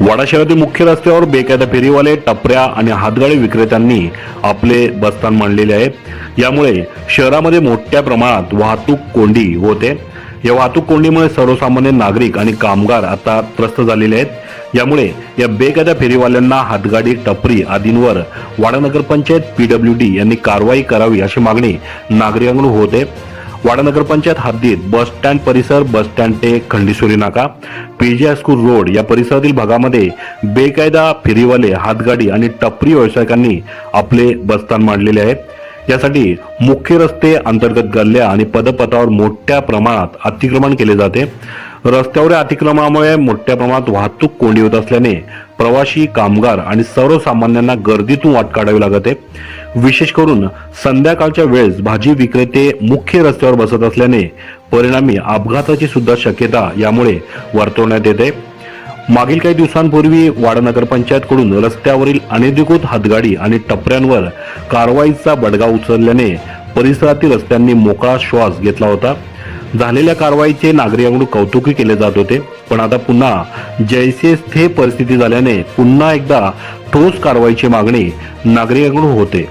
वाडा शहरातील मुख्य रस्त्यावर बेकायदा फेरीवाले टपऱ्या आणि हातगाडी विक्रेत्यांनी आपले बस्तान मांडलेले आहे यामुळे शहरामध्ये मोठ्या प्रमाणात वाहतूक कोंडी होते. या वाहतूक कोंडीमुळे सर्वसामान्य नागरिक आणि कामगार आता त्रस्त झालेले आहेत. यामुळे या बेकायदा फेरीवाल्यांना हातगाडी टपरी आदींवर वाडा नगरपंचायत पीडब्ल्यू डी यांनी कारवाई करावी अशी मागणी नागरिकांकडून होते. वाडा नगरपंचायत हद्दीत बस स्टँड परिसर बस स्टँड ते खंडेश्वरी नाका. पीजे स्कूल रोड या परिसरातील भागामध्ये बेकायदा फेरीवाले हातगाडी आणि टपरी व्यावसायिकांनी आपले बसस्थान मांडलेले आहेत. यासाठी मुख्य रस्ते अंतर्गत गल्ल्या आणि पदपथावर मोठ्या प्रमाणात अतिक्रमण केले जाते. रस्त्यावर या अतिक्रमणामुळे मोठ्या प्रमाणात वाहतूक कोंडी होत असल्याने प्रवासी कामगार आणि सर्वसामान्यांना गर्दीतून वाट काढावी लागत आहे. विशेष करून संध्याकाळच्या वेळेस भाजी विक्रेते मुख्य रस्त्यावर बसत असल्याने परिणामी अपघाताची सुद्धा शक्यता यामुळे वर्तवण्यात येते. मागील काही दिवसांपूर्वी वाडा नगरपंचायतकडून रस्त्यावरील अनधिकृत हातगाडी आणि टपऱ्यांवर कारवाईचा बडगा उचलल्याने परिसरातील रस्त्यांनी मोकळा श्वास घेतला होता. झालेल्या कारवाईचे नागरिकांकडून कौतुकही केले जात होते. पण आता पुन्हा जैसेच थे परिस्थिती झाल्याने पुन्हा एकदा ठोस कारवाईची मागणी नागरिकांकडून होते.